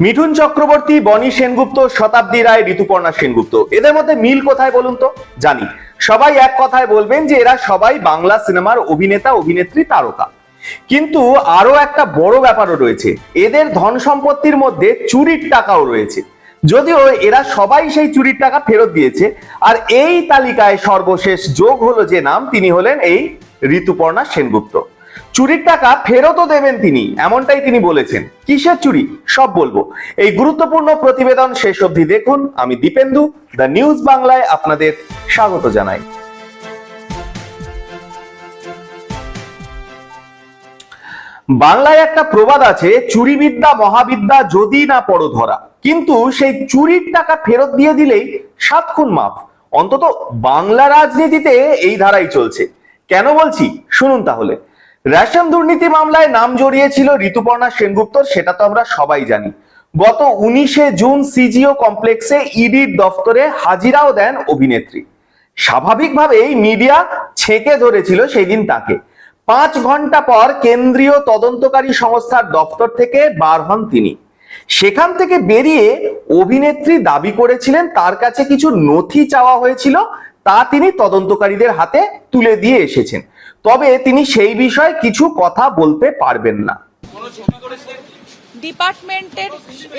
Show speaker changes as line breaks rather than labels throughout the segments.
মিঠুন চক্রবর্তী, বনি সেনগুপ্ত, শতাব্দী রায়, ঋতুপর্ণা সেনগুপ্ত। এদের মধ্যে মিল কোথায় বলুন তো? জানি। সবাই এক কথায় বলবেন যে এরা সবাই বাংলা সিনেমার অভিনেতা, অভিনেত্রী, তারকা। কিন্তু আরও একটা বড় ব্যাপারও রয়েছে। এদের ধন সম্পত্তির মধ্যে চুরির টাকাও রয়েছে। যদিও এরা সবাই সেই চুরির টাকা ফেরত দিয়েছে। আর এই তালিকায় সর্বশেষ যোগ হলো যে নাম, তিনি হলেন এই ঋতুপর্ণা সেনগুপ্ত। চুরির টাকা ফেরতও দেবেন তিনি, এমনটাই তিনি বলেছেন। কিসের চুরি? সব বলব। এই গুরুত্বপূর্ণ প্রতিবেদন শেষ অবধি দেখুন। আমি দীপেন্দু, দ্য নিউজ বাংলায় আপনাদের স্বাগত জানাই। বাংলায় একটা প্রবাদ আছে, চুরিবিদ্যা মহাবিদ্যা যদি না পড়ো ধরা কিন্তু সেই চুরির টাকা ফেরত দিয়ে দিলেই সাত খুন মাফ। অন্তত বাংলা রাজনীতিতে এই ধারাই চলছে। কেন বলছি? শুনুন তাহলে। রেশন দুর্নীতি মামলায় নাম জড়িয়েছিল ঋতুপর্ণা সেনগুপ্তর, সেটা তো আমরা সবাই জানি। গত উনিশে জুন সিজিও কমপ্লেক্সে ইডির দফতরে হাজিরাও দেন অভিনেত্রী। স্বাভাবিকভাবেই মিডিয়া ছেঁকে ধরেছিল সেই দিন তাকে। পাঁচ ঘণ্টা পর কেন্দ্রীয় তদন্তকারী সংস্থার দপ্তর থেকে বার হন তিনি। সেখান থেকে বেরিয়ে অভিনেত্রী দাবি করেছিলেন তার কাছে কিছু নথি চাওয়া হয়েছিল, তা তিনি তদন্তকারীদের হাতে তুলে দিয়ে এসেছেন। তবে তিনি সেই বিষয়ে কিছু কথা বলতে পারবেন না।
ডিপার্টমেন্টের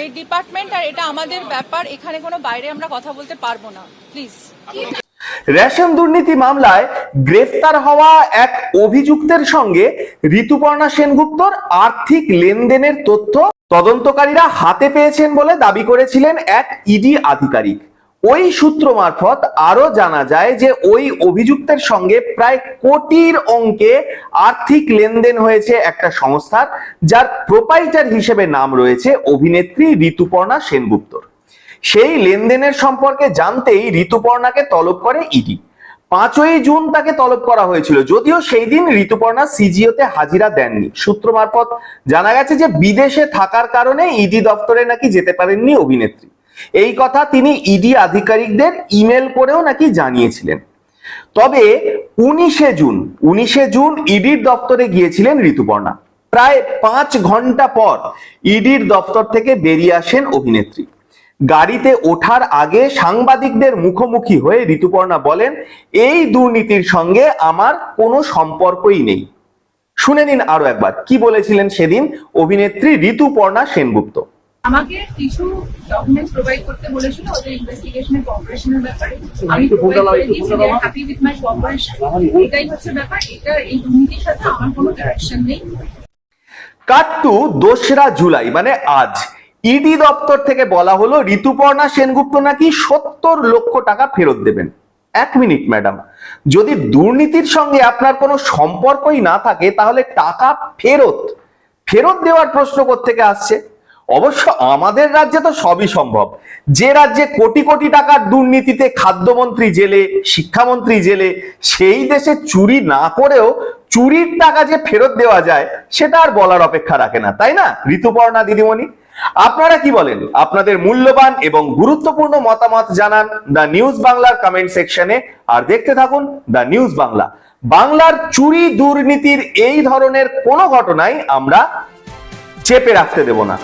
এই ডিপার্টমেন্ট আর এটা আমাদের ব্যাপার এখানে কোনো বাইরে আমরা কথা বলতে পারব না প্লিজ।
রেশন দুর্নীতি মামলায় গ্রেফতার হওয়া এক অভিযুক্তের সঙ্গে ঋতুপর্ণা সেনগুপ্তর আর্থিক লেনদেনের তথ্য তদন্তকারীরা হাতে পেয়েছেন বলে দাবি করেছিলেন এক ইডি আধিকারিক। ওই সূত্র মারফত আরও জানা যায় যে ওই অভিযুক্তের সঙ্গে প্রায় কোটির অঙ্কে আর্থিক লেনদেন হয়েছে একটা সংস্থার, যার প্রোপাইটার হিসেবে নাম রয়েছে অভিনেত্রী ঋতুপর্ণা সেনগুপ্তর। সেই লেনদেনের সম্পর্কে জানতেই ঋতুপর্ণাকে তলব করে ইডি। পাঁচই জুন তাকে তলব করা হয়েছিল, যদিও সেই দিন ঋতুপর্ণা সিজিওতে হাজিরা দেননি। সূত্র মারফত জানা গেছে যে বিদেশে থাকার কারণে ইডি দপ্তরে নাকি যেতে পারেননি অভিনেত্রী। এই কথা তিনি ইডি আধিকারিকদের ইমেল করেও নাকি জানিয়েছিলেন। তবে উনিশে জুন উনিশে জুন ইডির দপ্তরে গিয়েছিলেন ঋতুপর্ণা। প্রায় পাঁচ ঘণ্টা পর ইডির দপ্তর থেকে বেরিয়ে আসেন অভিনেত্রী। গাড়িতে ওঠার আগে সাংবাদিকদের মুখোমুখি হয়ে ঋতুপর্ণা বলেন, এই দুর্নীতির সঙ্গে আমার কোনো সম্পর্কই নেই। শুনে নিন আরও একবার, কি বলেছিলেন সেদিন অভিনেত্রী ঋতুপর্ণা সেনগুপ্ত।
আমাকে কিছু ডকুমেন্টস প্রোভাইড করতে বলেছিল ওদের ইনভেস্টিগেশনের কোঅপারেশনের ব্যাপারে। আমি
একটু ফোনটা
হ্যাপি উইথ মাই কোঅপারেশন এটাই হচ্ছে ব্যাপার। এটা এই দুর্নীতির সাথে আমার কোনো কানেকশন নেই।
কাট টু দোসরা জুলাই মানে আজ। ইডি দপ্তর থেকে বলা হলো ঋতুপর্ণা সেনগুপ্ত নাকি সত্তর লক্ষ টাকা ফেরত দেবেন। এক মিনিট ম্যাডাম। যদি দুর্নীতির সঙ্গে আপনার কোনো সম্পর্কই না থাকে তাহলে টাকা ফেরত। ফেরত দেওয়ার প্রশ্ন থেকে আসছে? অবশ্য আমাদের রাজ্যে তো সবই সম্ভব। যে রাজ্যে কোটি কোটি টাকার দুর্নীতিতে খাদ্যমন্ত্রী জেলে, শিক্ষামন্ত্রী জেলে, সেই দেশে চুরি না করেও চুরির টাকা যে ফেরত দেওয়া যায়, সেটা আর বলার অপেক্ষা রাখে না, তাই না? ঋতুপর্ণা দিদিমণি, আপনারা কি বলেন? আপনাদের মূল্যবান এবং গুরুত্বপূর্ণ মতামত জানান দ্য নিউজ বাংলার কমেন্ট সেকশনে, আর দেখতে থাকুন দ্য নিউজ বাংলা। বাংলার চুরি দুর্নীতির এই ধরনের কোনো ঘটনাই আমরা চেপে রাখতে দেব না।